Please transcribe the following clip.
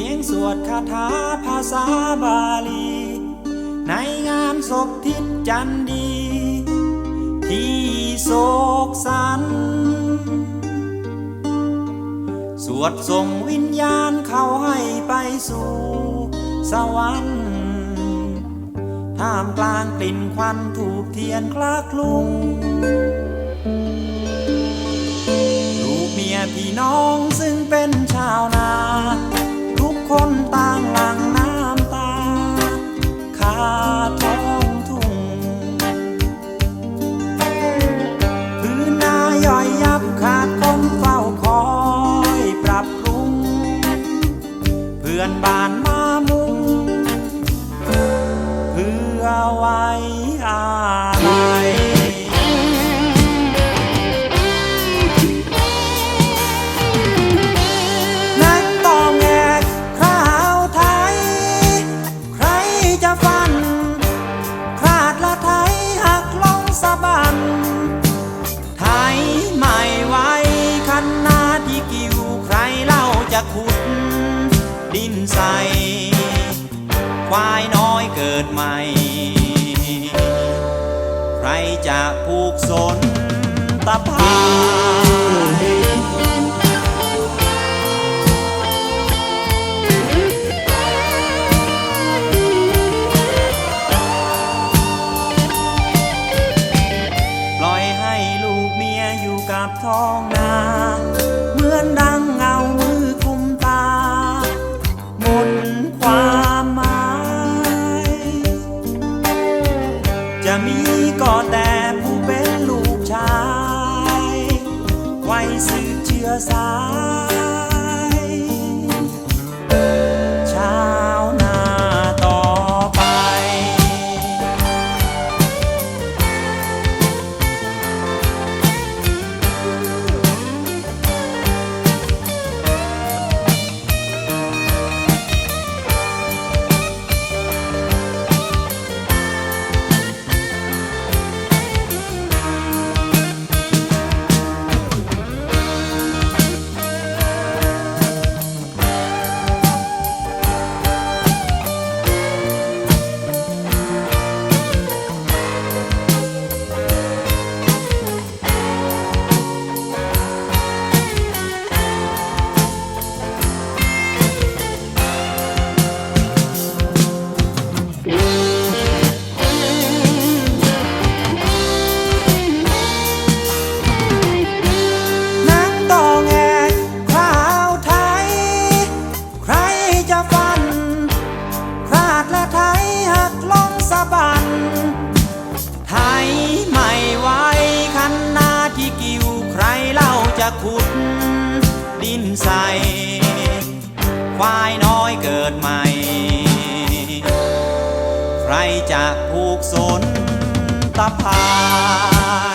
ียงสวดคาถาภาษาบาลี ในงานศพทิศจันดี ที่โศกสัน สวดส่งวิญญาณเขาให้ไปสู่สวรรค์ท่ามกลางกลิ่นควันถูกเทียนคลาคลุ้งลูกเมียพี่น้องซึ่งเป็นชาวนา คนต่างหลังน้ำตาขาดท้องทุ่งพื้นนาย่อยยับขา จะขุดดินใส ควายน้อยเกิดใหม่ ใครจะผูกสนตะพายปล่อยให้ลูกเมียอยู่กับท้องนา เหมือนดังเงา อสาย บันไทยไม่ไว้คันนาที่กิวใครเล่าจะขุด ดินใสควายน้อยเกิดใหม่ ใครจะผูกสนตะพา